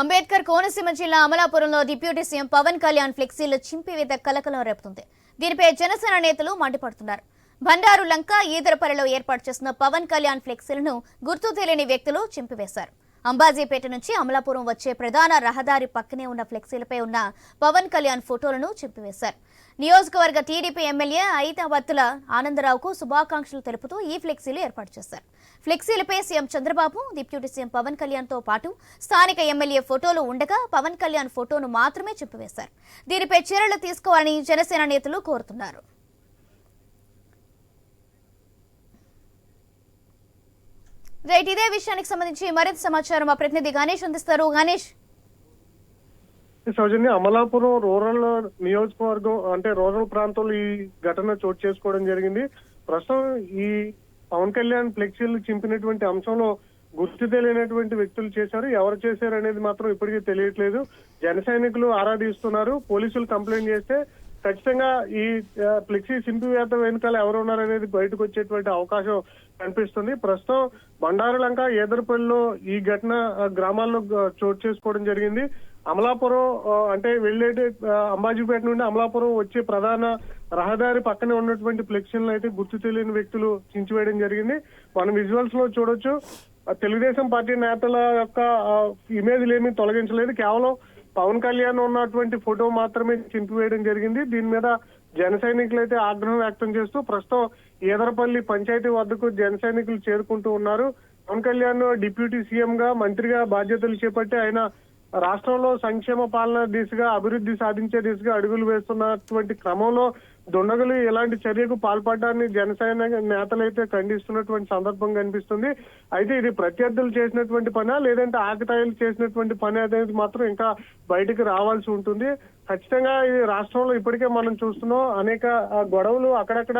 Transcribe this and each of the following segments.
అంబేద్కర్ కోనసీమ జిల్లా అమలాపురంలో deputy CM Pawan Kalyan ఫ్లెక్సీలు చింపివేత కలకలం రేపుతుంది. దీనిపై జనసేన నేతలు మండిపడుతున్నారు. బండారు లంక ఈదరపల్లిలో ఏర్పాటు చేసిన పవన్ కళ్యాణ్ ఫ్లెక్సీలను గుర్తు తెలియని వ్యక్తులు చింపివేశారు. అంబాజీపేట నుంచి అమలాపురం వచ్చే ప్రధాన రహదారి పక్కనే ఉన్న ఫ్లెక్సీలపై ఉన్న పవన్ కళ్యాణ్ ఫోటోలను చింపివేశారు. నియోజకవర్గ టీడీపీ ఎమ్మెల్యే ఐతావత్తుల ఆనందరావుకు శుభాకాంక్షలు తెలుపుతూ ఈ ఫ్లెక్సీలు ఏర్పాటు చేశారు. ఫ్లెక్సీలపై CM Chandrababu deputy CM Pawan కళ్యాణ్తో పాటు స్థానిక ఎమ్మెల్యే ఫోటోలు ఉండగా పవన్ కళ్యాణ్ ఫోటోను మాత్రమే చింపివేశారు. దీనిపై చర్యలు తీసుకోవాలని జనసేన నేతలు కోరుతున్నారు. రైట్ ఇదే విషయానికి సంబంధించి మరింత సమాచారం మా ప్రతినిధి గణేష్ అందిస్తారు. గణేష్. సౌజన్య అమలాపురం రూరల్ నియోజకవర్గం అంటే రూరల్ ప్రాంతంలో ఈ ఘటన చోటు చేసుకోవడం జరిగింది. ప్రస్తుతం ఈ పవన్ కళ్యాణ్ ఫ్లెక్సీలు చింపినటువంటి అంశంలో గుర్తు తెలియనటువంటి వ్యక్తులు చేశారు. ఎవరు చేశారు అనేది మాత్రం ఇప్పటికీ తెలియట్లేదు. జన సైనికులు ఆరాధిస్తున్నారు. పోలీసులు కంప్లైంట్ చేస్తే ఖచ్చితంగా ఈ ఫ్లెక్సీ ఫ్లెక్సీ సింపివేత వెనుకాల ఎవరు ఉన్నారనేది బయటకు వచ్చేటువంటి అవకాశం కనిపిస్తుంది. ప్రస్తుతం బండారులంక ఏదరపల్లిలో ఈ ఘటన గ్రామాల్లో చోటు చేసుకోవడం జరిగింది. అమలాపురం అంటే వెళ్ళే అంబాజీపేట నుండి అమలాపురం వచ్చే ప్రధాన రహదారి పక్కనే ఉన్నటువంటి ఫ్లెక్సీలను అయితే గుర్తు తెలియని వ్యక్తులు చించివేయడం జరిగింది. మనం విజువల్స్లో చూడొచ్చు తెలుగుదేశం పార్టీ నేతల యొక్క ఇమేజ్లు ఏమీ తొలగించలేదు. కేవలం పవన్ కళ్యాణ్ ఉన్నటువంటి ఫోటో మాత్రమే చింపివేయడం జరిగింది. దీని మీద జన సైనికులు అయితే ఆగ్రహం వ్యక్తం చేస్తూ ప్రస్తుతం ఈదరపల్లి పంచాయతీ వద్దకు జన సైనికులు చేరుకుంటూ ఉన్నారు. పవన్ కళ్యాణ్ డిప్యూటీ సీఎం గా మంత్రిగా బాధ్యతలు చేపట్టి ఆయన రాష్ట్రంలో సంక్షేమ పాలన దిశగా అభివృద్ధి సాధించే దిశగా అడుగులు వేస్తున్నటువంటి క్రమంలో దుండగులు ఎలాంటి చర్యకు పాల్పడడాన్ని జనసేన నేతలైతే ఖండిస్తున్నటువంటి సందర్భం కనిపిస్తుంది. అయితే ఇది ప్రత్యర్థులు చేసినటువంటి పనా లేదంటే ఆకతాయిలు చేసినటువంటి పని అనేది మాత్రం ఇంకా బయటకు రావాల్సి ఉంటుంది. ఖచ్చితంగా ఇది రాష్ట్రంలో ఇప్పటికే మనం చూస్తున్నాం అనేక గొడవలు అక్కడక్కడ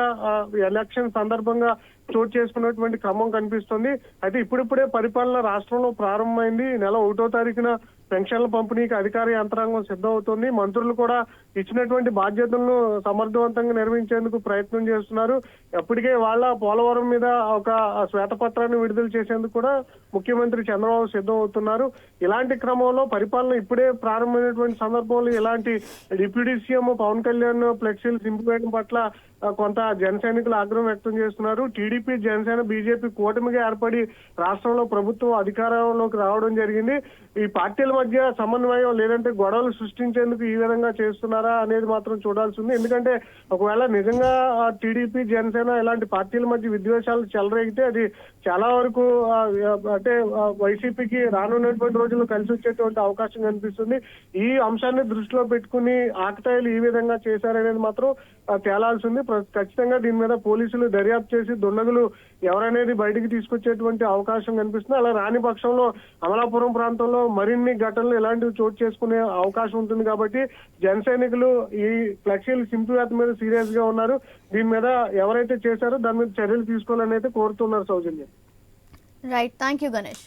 ఎలక్షన్ సందర్భంగా చోటు చేసుకున్నటువంటి క్రమం కనిపిస్తుంది. అయితే ఇప్పుడిప్పుడే పరిపాలన రాష్ట్రంలో ప్రారంభమైంది. నెల ఒకటో తారీఖున పెన్షన్ల పంపిణీకి అధికార యంత్రాంగం సిద్ధమవుతుంది. మంత్రులు కూడా ఇచ్చినటువంటి బాధ్యతలను విజయవంతంగా నిర్వహించేందుకు ప్రయత్నం చేస్తున్నారు. ఎప్పటికే వాళ్ళ పోలవరం మీద ఒక శ్వేతపత్రాన్ని విడుదల చేసేందుకు కూడా ముఖ్యమంత్రి చంద్రబాబు సిద్ధం అవుతున్నారు ఇలాంటి క్రమంలో పరిపాలన ఇప్పుడే ప్రారంభమైనటువంటి సందర్భంలో ఇలాంటి డిప్యూటీ సీఎం పవన్ కళ్యాణ్ ఫ్లెక్సీలు సింపివేయడం పట్ల కొంత జన సైనికులు ఆగ్రహం వ్యక్తం చేస్తున్నారు. టీడీపీ జనసేన బీజేపీ కూటమిగా ఏర్పడి రాష్ట్రంలో ప్రభుత్వం అధికారంలోకి రావడం జరిగింది. ఈ పార్టీల మధ్య సమన్వయం లేదంటే గొడవలు సృష్టించేందుకు ఈ విధంగా చేస్తున్నారా అనేది మాత్రం చూడాల్సి ఉంది. ఎందుకంటే ఒకవేళ నిజంగా టీడీపీ జనసేన ఇలాంటి పార్టీల మధ్య విద్వేషాలు చెలరేగితే అది చాలా వరకు అంటే వైసీపీకి రానున్నటువంటి రోజుల్లో కలిసి వచ్చేటువంటి అవకాశం కనిపిస్తుంది. ఈ అంశాన్ని దృష్టిలో పెట్టుకుని ఆకతాయిలు ఈ విధంగా చేశారనేది మాత్రం తేలాల్సింది. ఖచ్చితంగా దీని మీద పోలీసులు దర్యాప్తు చేసి దుండగులు ఎవరనేది బయటికి తీసుకొచ్చేటువంటి అవకాశం కనిపిస్తుంది. అలా రాని పక్షంలో అమలాపురం ప్రాంతంలో మరిన్ని ఘటనలు ఇలాంటివి చోటు చేసుకునే అవకాశం ఉంటుంది కాబట్టి జన సైనికులు ఈ ఫ్లెక్సీలు సింపువేత మీద సీరియస్గా ఉన్నారు. దీని మీద ఎవరైతే చేశారో దాని మీద చర్యలు తీసుకోవాలని అయితే కోరుతున్నారు Soujanya. Right thank you Ganesh